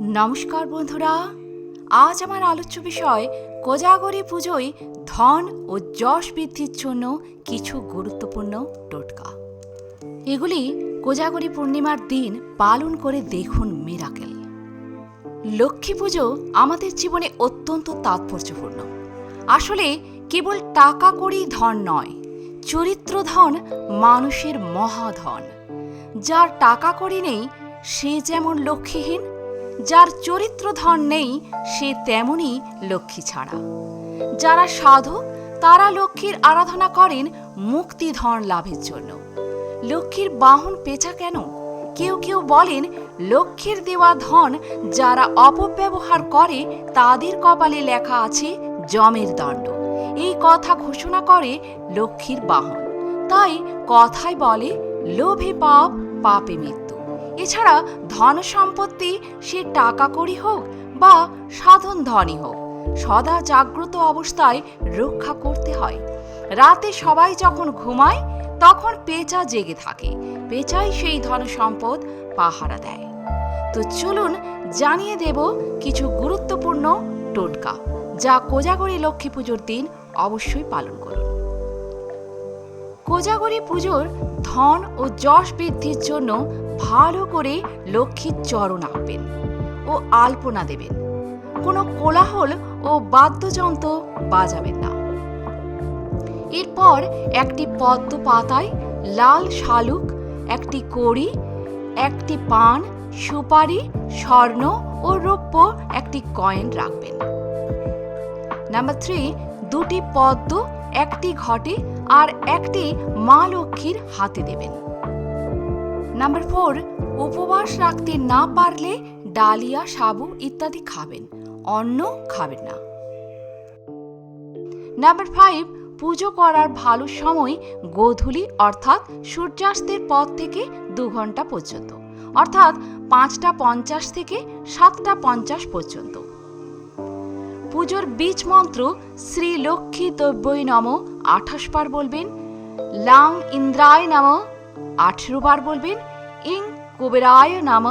নমস্কার বন্ধুরা। আজ আমার আলোচ্য বিষয়, কোজাগরী পুজোয় ধন ও যশ বৃদ্ধির জন্য কিছু গুরুত্বপূর্ণ টোটকা। এগুলি কোজাগরী পূর্ণিমার দিন পালন করে দেখুন মিরাকেল। লক্ষ্মী পুজো আমাদের জীবনে অত্যন্ত তাৎপর্যপূর্ণ। আসলে কেবল টাকা করেই ধন নয়, চরিত্র ধন মানুষের মহাধন যার টাকা করি নেই, সে যেমন লক্ষ্মীহীন যার চরিত্র ধন নেই, সে তেমনই লক্ষ্মী ছাড়া। যারা সাধক তারা লক্ষ্মীর আরাধনা করেন মুক্তি ধন লাভের জন্য। লক্ষ্মীর বাহন পেঁচা কেন? কেউ কেউ বলেন, লক্ষ্মীর দেওয়া ধন যারা অপব্যবহার করে, তাদের কপালে লেখা আছে জমের দণ্ড। এই কথা ঘোষণা করে লক্ষ্মীর বাহন। তাই কথায় বলে, লোভে পাপ, পাপে মৃত্যু। এছাড়া ধন সম্পত্তি সে টাকা করি হোক বা সাধন ধনই হোক, সদা জাগ্রত অবস্থায় রক্ষা করতে হয়। রাতে সবাই যখন ঘুমায়, তখন পেঁচা জেগে থাকে। পেঁচাই সেই ধন সম্পদ পাহারা দেয়। তো চলুন জানিয়ে দেব কিছু গুরুত্বপূর্ণ টোটকা, যা কোজাগরী লক্ষ্মী পুজোর দিন অবশ্যই পালন করুন। কোজাগরী পুজোর ধন ও যশ বৃদ্ধির জন্য ভালো করে লক্ষ্মীর চরণ আঁকবেন ও আলপনা দেবেন। কোনো কোলাহল ও বাদ্যযন্ত্র বাজাবেন না। এরপর একটি পদ্ম পাতায় লাল শালুক, একটি কড়ি, একটি পান, সুপারি, স্বর্ণ ও রৌপ্য একটি কয়েন রাখবেন। নাম্বার থ্রি, দুটি পদ্ম, একটি ঘটে আর একটি মা লক্ষ্মীর হাতে দেবেন। নাম্বার ফোর উপবাস রাখতে না পারলে ডালিয়া, সাবু ইত্যাদি খাবেন, অন্ন খাবেন না। নাম্বার ফাইভ পুজো করার ভালো সময় গোধূলি, অর্থাৎ সূর্যাস্তের পর থেকে দু ঘণ্টা পর্যন্ত, অর্থাৎ পাঁচটা পঞ্চাশ থেকে সাতটা পঞ্চাশ পর্যন্ত। পুজোর বীজ মন্ত্র শ্রী লক্ষ্মী দ্রব্যই নম আঠাশ বার বলবেন, লাং ইন্দ্রায় নাম আঠেরো বার বলবেন, ইং কুবেরায় নাম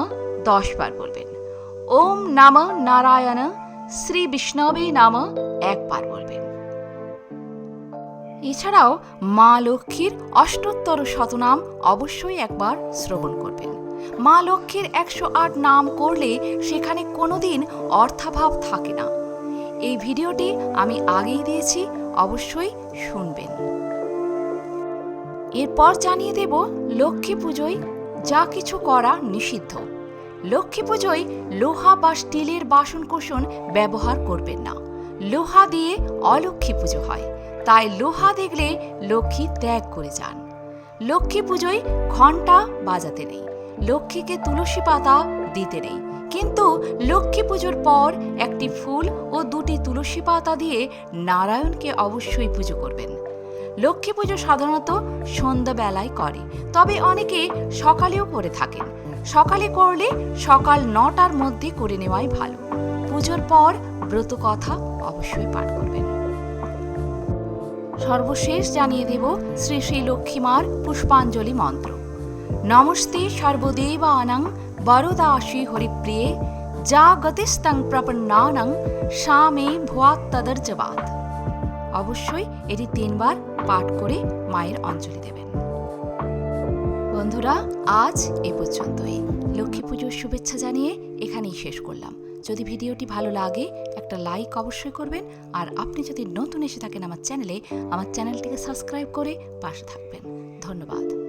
দশ বার বলবেন। ওম নাম নারায়ণ, শ্রী বিষ্ণবে নাম একবার বলবেন। এছাড়াও মা লক্ষ্মীর অষ্টোত্তর শতনাম অবশ্যই একবার শ্রবণ করবেন। মা লক্ষ্মীর একশো আট নাম করলে সেখানে কোনোদিন অর্থাভাব থাকে না। এই ভিডিওটি আমি আগেই দিয়েছি, অবশ্যই শুনবেন। এরপর জানিয়ে দেব লক্ষ্মী পুজোয় যা কিছু করা নিষিদ্ধ। লক্ষ্মী পুজোয় লোহা বা স্টিলের বাসনকোসন ব্যবহার করবেন না। লোহা দিয়ে অলক্ষ্মী পুজো হয়, তাই লোহা দেখলে লক্ষ্মী ত্যাগ করে যান। লক্ষ্মী পুজোয় ঘণ্টা বাজাতে নেই, লক্ষ্মীকে তুলসী পাতা দিতে নেই কিন্তু লক্ষ্মী পুজোর পর একটি ফুল ও দুটি তুলসী পাতা দিয়ে নারায়ণকে অবশ্যই পুজো করবেন। লক্ষ্মী পুজো সাধারণত সন্ধ্যাবেলায় করে, তবে অনেকে সকালেও করে থাকেন। সকালে করলে সকাল নটার মধ্যে করে নেওয়াই ভালো। পুজোর পর ব্রত কথা অবশ্যই পাঠ করবেন। সর্বশেষ জানিয়ে দেব শ্রী শ্রী লক্ষ্মীমার পুষ্পাঞ্জলি মন্ত্র। নমস্তে সর্বদেবানাং বরদাসী হরিপ্রিয়ে যা গতিস্তং প্রপন্নানং স্বামে ভুয়াত তদর্জবাদ অবশ্যই এটি তিনবার পাঠ করে মায়ের অঞ্জলি দেবেন বন্ধুরা আজ এ পর্যন্তই লক্ষ্মী পুজোর শুভেচ্ছা জানিয়ে এখানেই শেষ করলাম যদি ভিডিওটি ভালো লাগে একটা লাইক অবশ্যই করবেন আর আপনি যদি নতুন এসে থাকেন আমার চ্যানেলে আমার চ্যানেলটিকে সাবস্ক্রাইব করে পাশে থাকবেন। ধন্যবাদ।